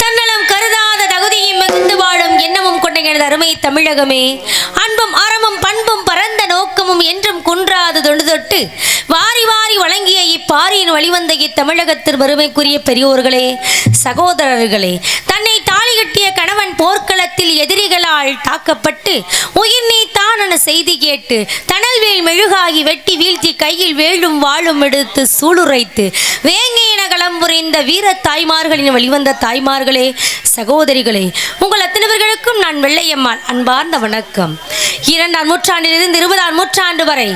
தன்னலம் கருதாத தகுதியும் மிகுந்து வாழும் எண்ணமும் கொண்ட எனது அருமை தமிழகமே அன்பும் அறமும் பண்பும் பரந்த நோக்கமும் என்றும் குன்றாது தொண்டு தொட்டு வாரி வாரி வழங்கிய இப்பாரியின் வழிவந்த இத்தமிழகத்தின் வறுமைக்குரிய பெரியோர்களே சகோதரர்களே தன்னை தாலி கட்டிய கணவன் போர்க்களத்தில் எதிரிகளால் தாக்கப்பட்டு உயிர் நீர் செய்தி கேட்டு தணல்வேல் மெழுகாகி வெட்டி வீழ்த்தி கையில் வேலும் வாழும் எடுத்து சூளுரைத்து வேங்கையின களம் புரிந்த வீர தாய்மார்களின் வழிவந்த தாய்மார்களே சகோதரிகளே உங்கள் அத்தனைவர்களுக்கும் நான் வெள்ளையம்மாள் அன்பார்ந்த வணக்கம். இரண்டாம் நூற்றாண்டிலிருந்து இருபதாம் நூற்றாண்டு வரை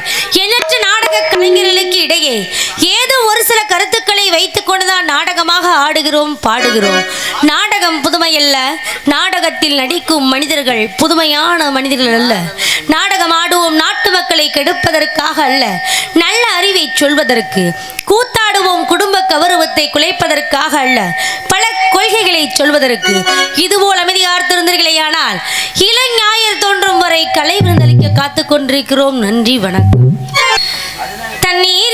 எண்ணற்ற நாடக கலைஞர்களுக்கு இடையே கருத்துக்களை வைத்துக் கொண்டுதான் நாடகமாக ஆடுகிறோம் பாடுகிறோம். நாடகம் புதுமை அல்ல நாடகத்தில் நடிக்கும் மனிதர்கள் புதுமையான மனிதர்கள் அல்ல. நாடகம் ஆடுவோம் நாட்டு மக்களை கெடுப்பதற்காக அல்ல. நல்ல அறிவை சொல்வதற்கு கூத்தாடுவோம் குடும்ப கௌரவத்தை குலைப்பதற்காக அல்ல. பல கொள்கைகளை சொல்வதற்கு இதுபோல் அமைதியார் திருந்தர்களேயானால் இளஞாயிறு தோன்றும் வரை கலை விருந்தளிக்க காத்து கொண்டிருக்கிறோம். நன்றி வணக்கம். தண்ணீர்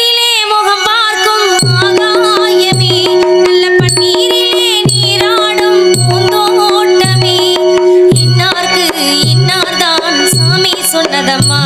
சொன்னதம்மா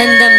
ஆனந்தம்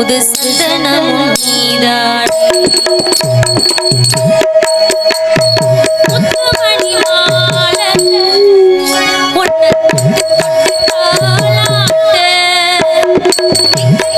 முது சிந்தனமும் நீதான் Thank you.